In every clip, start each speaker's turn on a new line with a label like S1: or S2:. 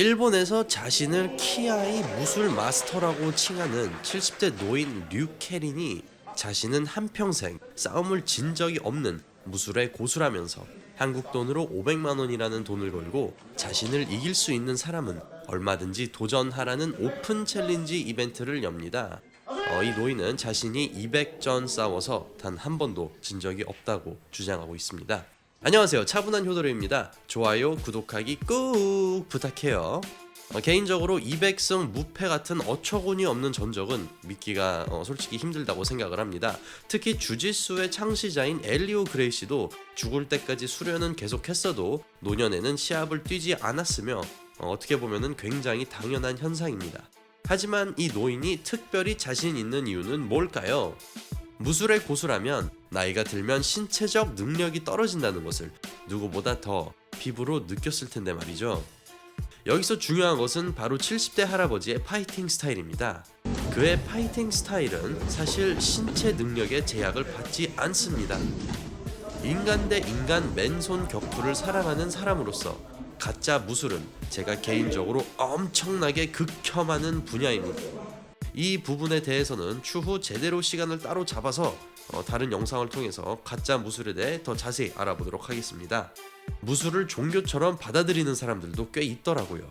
S1: 일본에서 자신을 키아이 무술 마스터라고 칭하는 70대 노인 류 캐린이 자신은 한평생 싸움을 진 적이 없는 무술의 고수라면서 한국 돈으로 500만 원이라는 돈을 걸고 자신을 이길 수 있는 사람은 얼마든지 도전하라는 오픈 챌린지 이벤트를 엽니다. 어, 이 노인은 자신이 200전 싸워서 단 한 번도 진 적이 없다고 주장하고 있습니다. 안녕하세요. 차분한 효도로입니다. 좋아요, 구독하기 꾹 부탁해요. 어, 개인적으로 200승 무패 같은 어처구니 없는 전적은 믿기가 어, 솔직히 힘들다고 생각을 합니다. 특히 주짓수의 창시자인 엘리오 그레이시도 죽을 때까지 수련은 계속했어도 노년에는 시합을 뛰지 않았으며 어, 어떻게 보면은 굉장히 당연한 현상입니다. 하지만 이 노인이 특별히 자신 있는 이유는 뭘까요? 무술의 고수라면 나이가 들면 신체적 능력이 떨어진다는 것을 누구보다 더 피부로 느꼈을 텐데 말이죠. 여기서 중요한 것은 바로 70대 할아버지의 파이팅 스타일입니다. 그의 파이팅 스타일은 사실 신체 능력의 제약을 받지 않습니다. 인간 대 인간 맨손 격투를 사랑하는 사람으로서 가짜 무술은 제가 개인적으로 엄청나게 극혐하는 분야입니다. 이 부분에 대해서는 추후 제대로 시간을 따로 잡아서 어, 다른 영상을 통해서 가짜 무술에 대해 더 자세히 알아보도록 하겠습니다. 무술을 종교처럼 받아들이는 사람들도 꽤 있더라고요.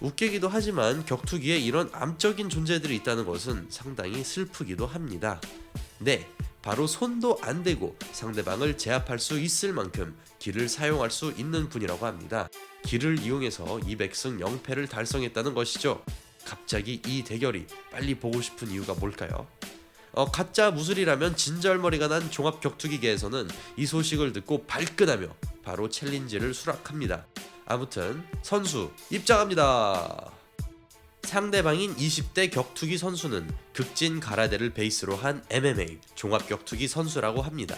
S1: 웃기기도 하지만 격투기에 이런 암적인 존재들이 있다는 것은 상당히 슬프기도 합니다. 네, 바로 손도 안 대고 상대방을 제압할 수 있을 만큼 기를 사용할 수 있는 분이라고 합니다. 기를 이용해서 200승 0패를 달성했다는 것이죠. 갑자기 이 대결이 빨리 보고 싶은 이유가 뭘까요? 어, 가짜 무술이라면 진절머리가 난 종합 격투기계에서는 이 소식을 듣고 발끈하며 바로 챌린지를 수락합니다. 아무튼 선수 입장합니다. 상대방인 20대 격투기 선수는 극진 가라데를 베이스로 한 MMA 종합 격투기 선수라고 합니다.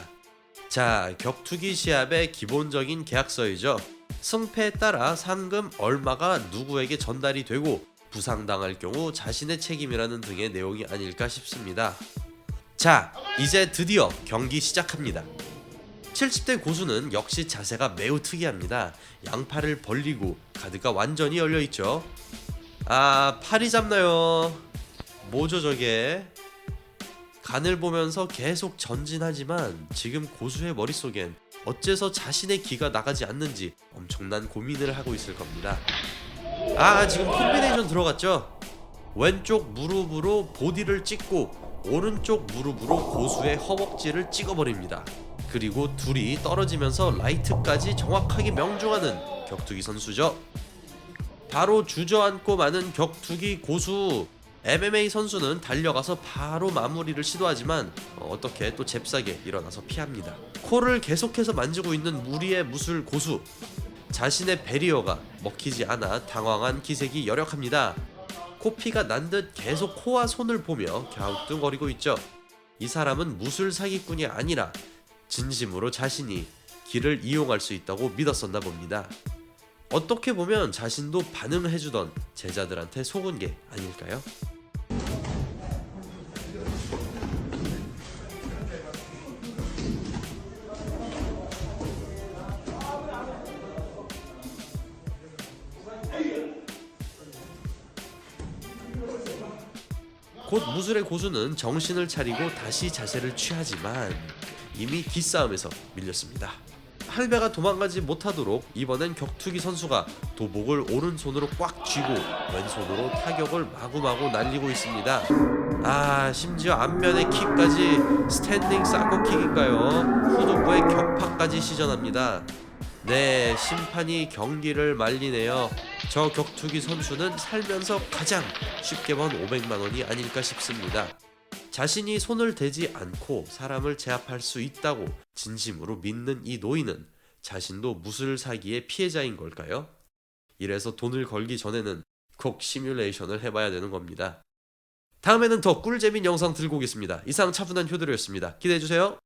S1: 자, 격투기 시합의 기본적인 계약서이죠. 승패에 따라 상금 얼마가 누구에게 전달이 되고 부상당할 경우 자신의 책임이라는 등의 내용이 아닐까 싶습니다. 자, 이제 드디어 경기 시작합니다. 70대 고수는 역시 자세가 매우 특이합니다. 양팔을 벌리고 가드가 완전히 열려 있죠. 아, 팔이 잡나요? 뭐죠 저게? 간을 보면서 계속 전진하지만 지금 고수의 머릿속엔 어째서 자신의 기가 나가지 않는지 엄청난 고민을 하고 있을 겁니다. 아, 지금 콤비네이션 들어갔죠? 왼쪽 무릎으로 보디를 찍고 오른쪽 무릎으로 고수의 허벅지를 찍어버립니다. 그리고 둘이 떨어지면서 라이트까지 정확하게 명중하는 격투기 선수죠. 바로 주저앉고 마는 격투기 고수 MMA 선수는 달려가서 바로 마무리를 시도하지만 어, 어떻게 또 잽싸게 일어나서 피합니다. 코를 계속해서 만지고 있는 무리의 무술 고수 자신의 베리어가 먹히지 않아 당황한 기색이 여력합니다. 코피가 난 듯 계속 코와 손을 보며 갸우뚱거리고 있죠. 이 사람은 무술 사기꾼이 아니라 진심으로 자신이 길을 이용할 수 있다고 믿었었나 봅니다. 어떻게 보면 자신도 반응해주던 제자들한테 속은 게 아닐까요? 곧 무술의 고수는 정신을 차리고 다시 자세를 취하지만 이미 기싸움에서 밀렸습니다. 할배가 도망가지 못하도록 이번엔 격투기 선수가 도복을 오른손으로 꽉 쥐고 왼손으로 타격을 마구마구 날리고 있습니다. 아 심지어 앞면의 킥까지 스탠딩 사커킥인가요? 후두부의 격파까지 시전합니다. 네 심판이 경기를 말리네요. 저 격투기 선수는 살면서 가장 쉽게 번 500만 원이 아닐까 싶습니다. 자신이 손을 대지 않고 사람을 제압할 수 있다고 진심으로 믿는 이 노인은 자신도 무술 사기의 피해자인 걸까요? 이래서 돈을 걸기 전에는 꼭 시뮬레이션을 해봐야 되는 겁니다. 다음에는 더 꿀재민 영상 들고 오겠습니다. 이상 차분한 효도로였습니다. 기대해주세요.